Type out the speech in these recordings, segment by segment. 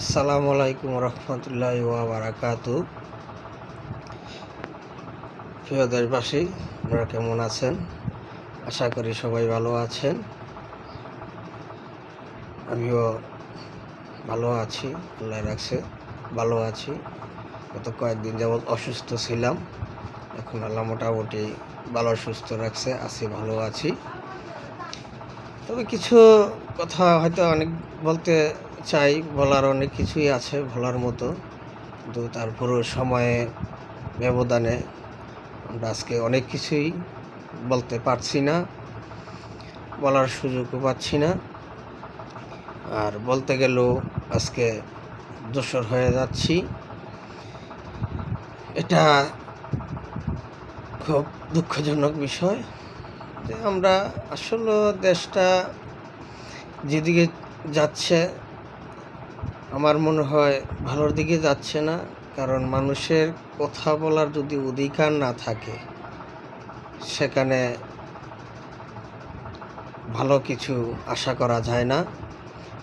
আসসালামু আলাইকুম রহমতুল্লাহ বারাকাতু প্রিয় দেশবাসী, আপনারা কেমন আছেন? আশা করি সবাই ভালো আছেন। আমিও ভালো আছি, আল্লাহ রাখছে, ভালো আছি। গত কয়েকদিন যাবৎ অসুস্থ ছিলাম। এখন আল্লাহ মোটামুটি ভালো, সুস্থ রাখছে, আছি, ভালো আছি। তবে কিছু কথা হয়তো অনেক বলতে চাই, বলার অনেক কিছুই আছে বলার মতো। কিন্তু তারপরও সময়ে ব্যবধানে আমরা আজকে অনেক কিছুই বলতে পারছি না, বলার সুযোগও পাচ্ছি না। আর বলতে গেলেও আজকে দোসর হয়ে যাচ্ছি। এটা খুব দুঃখজনক বিষয় যে আমরা আসলে দেশটা যেদিকে যাচ্ছে আমার মনে হয় ভালোর দিকে যাচ্ছে না, কারণ মানুষের কথা বলার যদি অধিকার না থাকে, সেখানে ভালো কিছু আশা করা যায় না।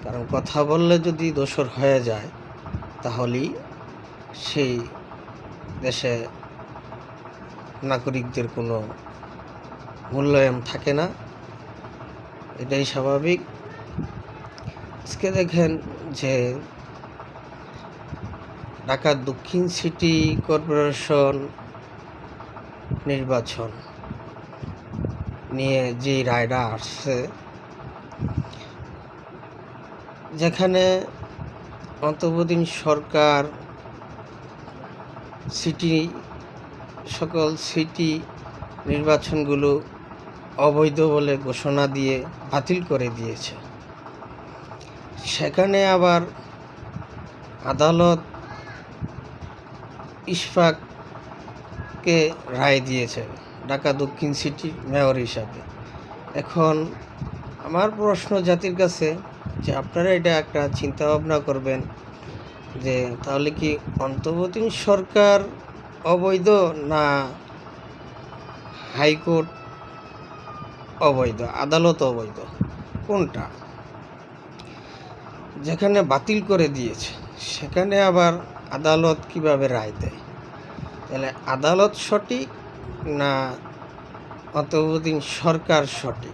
কারণ কথা বললে যদি দোষর হয়ে যায়, তাহলেই সেই দেশে নাগরিকদের কোনো মূল্যায়ন থাকে না। এটাই স্বাভাবিক। আজকে দেখেন যে ঢাকা দক্ষিণ সিটি কর্পোরেশন নির্বাচন নিয়ে যে রায়টা আসছে, যেখানে অন্তর্বর্তী সরকার, সিটি, সকল সিটি নির্বাচনগুলো অবৈধ বলে ঘোষণা দিয়ে বাতিল করে দিয়েছে। সেখানে আবার আদালত ইশফাককে রায় দিয়েছে ঢাকা দক্ষিণ সিটির মেয়র হিসাবে। এখন আমার প্রশ্ন জাতির কাছে যে আপনারা এটা একটা চিন্তা ভাবনা করবেন যে তাহলে কি অন্তর্বর্তী সরকার অবৈধ না হাইকোর্ট অবৈধ, আদালত অবৈধ? কোনটা? যেখানে বাতিল করে দিয়েছে, সেখানে আবার আদালত কীভাবে রায় দেয়? তাহলে আদালত সঠিক না অন্তর্বর্তী সরকার সঠিক?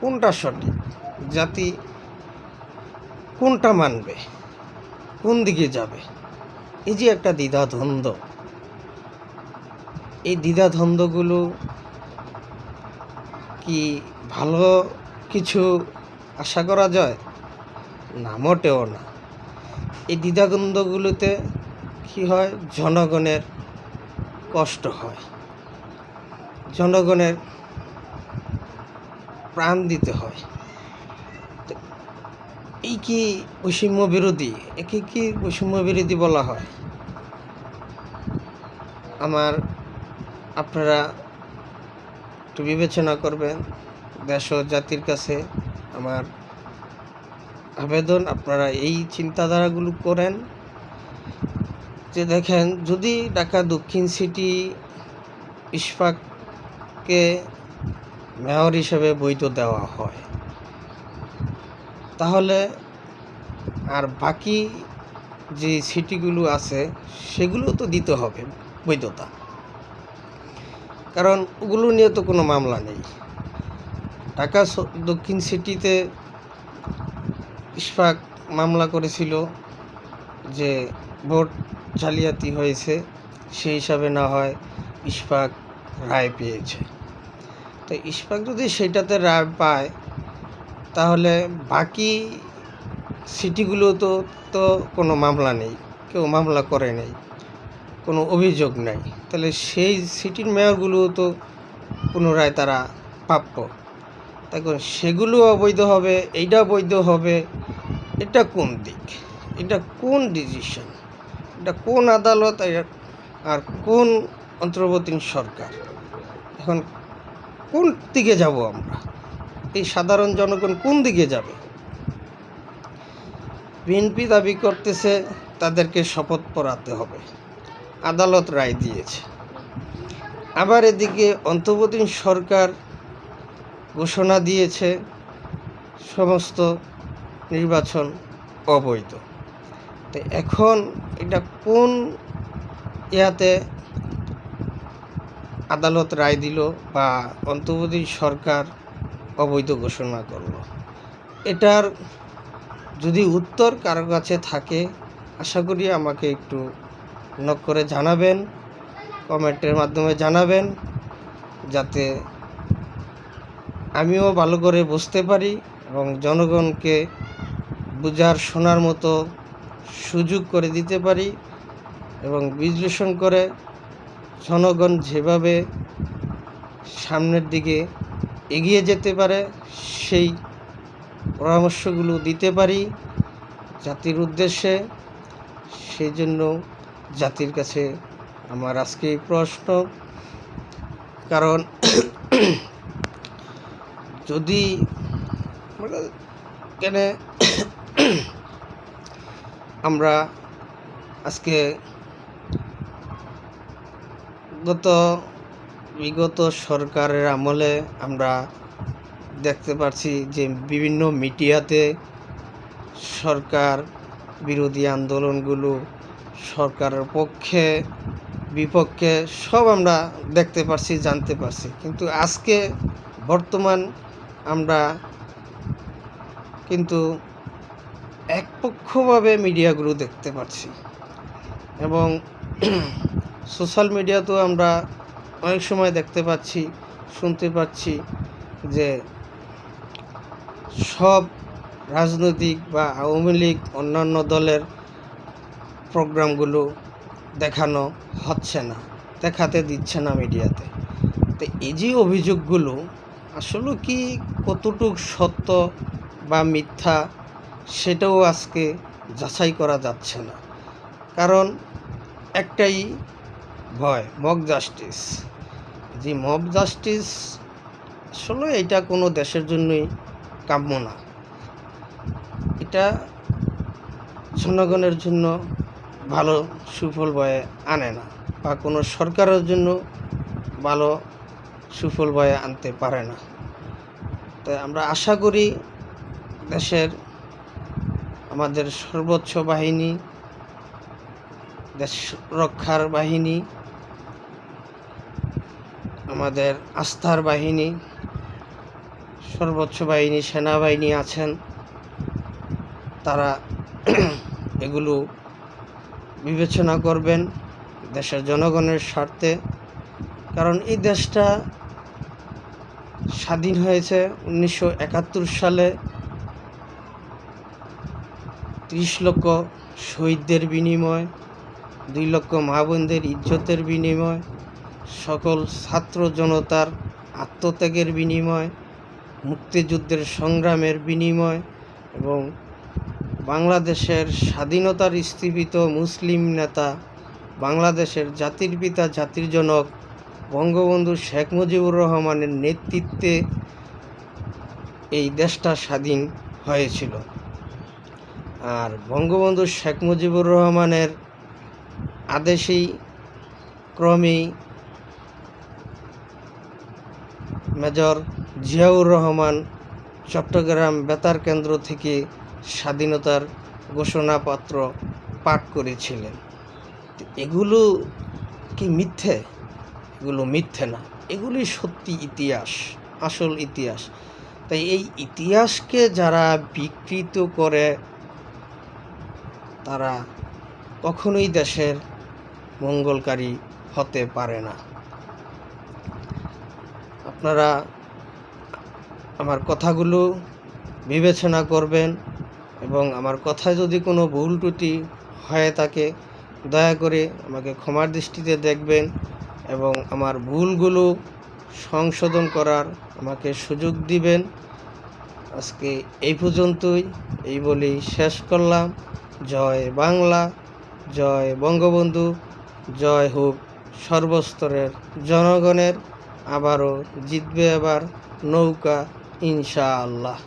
কোনটা সঠিক? জাতি কোনটা মানবে? কোন দিকে যাবে? এই যে একটা দ্বিধাদ্বন্দ্ব। এই দ্বিধাদ্বন্দ্বগুলো কি ভালো কিছু আশা করা যায়? না, মোটেও না। এই দ্বিধাদ্বন্দ্বগুলোতে কী হয়? জনগণের কষ্ট হয়। জনগণের প্রাণ দিতে হয়। এই কি বৈষম্য বিরোধী? একে কি বৈষম্য বিরোধী বলা হয়? আমার আপনারা একটু বিবেচনা করবেন। দেশ ও জাতির কাছে আমার আবেদন আপনারা এই চিন্তাধারাগুলো করেন যে দেখেন, যদি ঢাকা দক্ষিণ সিটি ইশফাককে মেয়র হিসেবে বৈধ দেওয়া হয়, তাহলে আর বাকি যে সিটিগুলো আছে, সেগুলো তো দিতে হবে বৈধতা। কারণ ওগুলো নিয়ে তো কোনো মামলা নেই। ঢাকা দক্ষিণ সিটিতে ইশফাক মামলা করেছিল যে ভোট জালিয়াতি হয়েছে, সেই হিসাবে না হয় ইশফাক রায় পেয়েছে। তো ইশফাক যদি সেটাতে রায় পায়, তাহলে বাকি সিটিগুলো তো তো কোনো মামলা নেই, কেউ মামলা করে নেই, কোনো অভিযোগ নাই। তাহলে সেই সিটির মেয়রগুলো তো পুনরায় তারা প্রাপ্য। দেখুন সেগুলো অবৈধ হবে, এইটা বৈধ হবে এটা কোন দিক? এটা কোন ডিসিশন এটা কোন আদালত আর- কোন অন্তর্বর্তী সরকার? এখন কোন দিকে যাব আমরা? এই সাধারণ জনগণ কোন দিকে যাবে? বিএনপি দাবি করতেছে তাদেরকে শপথ পড়াতে হবে। আদালত রায় দিয়েছে। আবার এদিকে অন্তর্বর্তী সরকার ঘোষণা দিয়েছে, সমস্ত নির্বাচন অবৈধ। তো এখন এটা কোন ইয়াতে আদালত রায় দিল বা অন্তর্বর্তী সরকার অবৈধ ঘোষণা করল? এটার যদি উত্তর কারও কাছে থাকে, আশা করি আমাকে একটু নক করে জানাবেন, কমেন্টের মাধ্যমে জানাবেন, যাতে আমিও ভালো করে বুঝতে পারি। এবং জনগণকে বুঝার, শোনার মতো সুযোগ করে দিতে পারি এবং বিশ্লেষণ করে জনগণ যেভাবে সামনের দিকে এগিয়ে যেতে পারে, সেই পরামর্শগুলো দিতে পারি জাতির উদ্দেশ্যে। সেই জন্য জাতির কাছে আমার আজকে এই প্রশ্ন। কারণ যদি কেন আমরা আজকে গত, বিগত সরকারের আমলে আমরা দেখতে পাচ্ছি যে বিভিন্ন মিডিয়াতে সরকার বিরোধী আন্দোলনগুলো সরকারের পক্ষে, বিপক্ষে সব আমরা দেখতে পারছি, জানতে পারছি। কিন্তু আজকে বর্তমান আমরা কিন্তু একপক্ষভাবে মিডিয়াগুলো দেখতে পাচ্ছি। এবং সোশ্যাল মিডিয়াতেও আমরা অনেক সময় দেখতে পাচ্ছি, শুনতে পাচ্ছি যে সব রাজনৈতিক বা আওয়ামী লীগ, অন্যান্য দলের প্রোগ্রামগুলো দেখানো হচ্ছে না, দেখাতে দিচ্ছে না মিডিয়াতে। তো এই যে অভিযোগগুলো, আসলে কি কতটুক সত্য বা মিথ্যা, সেটাও আজকে যাচাই করা যাচ্ছে না। কারণ একটাই ভয় মক জাস্টিস যে মব জাস্টিস আসলে এটা কোনো দেশের জন্যই কাম্য না। এটা জনগণের জন্য ভালো, সুফল বয়ে আনে না বা কোনো সরকারের জন্য ভালো, সুফল বয়ে আনতে পারে না। তাই আমরা আশা করি দেশের আমাদের সর্বোচ্চ বাহিনী, দেশ রক্ষার বাহিনী, আমাদের আস্থার বাহিনী, সর্বোচ্চ বাহিনী, সেনাবাহিনী আছেন। তারা এগুলো বিবেচনা করবেন দেশের জনগণের স্বার্থে। কারণ এই দেশটা স্বাধীন হয়েছে উনিশশো একাত্তর সালে। ত্রিশ লক্ষ শহীদদের বিনিময়, দুই লক্ষ মা বোনদের ইজ্জতের বিনিময়, সকল ছাত্র জনতার আত্মত্যাগের বিনিময়, মুক্তিযুদ্ধের সংগ্রামের বিনিময় এবং বাংলাদেশের স্বাধীনতার স্থীপিত মুসলিম নেতা, বাংলাদেশের জাতির পিতা, জাতির জনক বঙ্গবন্ধু শেখ মুজিবুর রহমানের নেতৃত্বে এই দেশটা স্বাধীন হয়েছিল। আর বঙ্গবন্ধু শেখ মুজিবুর রহমানের আদেশেই ক্রমেই মেজর জিয়াউর রহমান চট্টগ্রাম বেতার কেন্দ্র থেকে স্বাধীনতার ঘোষণাপত্র পাঠ করেছিলেন। এগুলো কি মিথ্যে? এগুলো মিথ্যে না। এগুলি সত্যি ইতিহাস, আসল ইতিহাস। তাই এই ইতিহাসকে যারা বিকৃত করে তারা কখনোই দেশের মঙ্গলকারী হতে পারে না। আপনারা আমার কথাগুলো বিবেচনা করবেন এবং আমার কথায় যদি কোনো ভুল ত্রুটি হয়ে থাকে, দয়া করে আমাকে ক্ষমার দৃষ্টিতে দেখবেন এবং আমার ভুলগুলো সংশোধন করার আমাকে সুযোগ দিবেন। আজকে এই পর্যন্তই, এই বলেই শেষ করলাম। জয় বাংলা জয় বঙ্গবন্ধু জয় হোক সর্বস্তরের জনগণের আবারও জিতবে এবার নৌকা ইনশাআল্লাহ।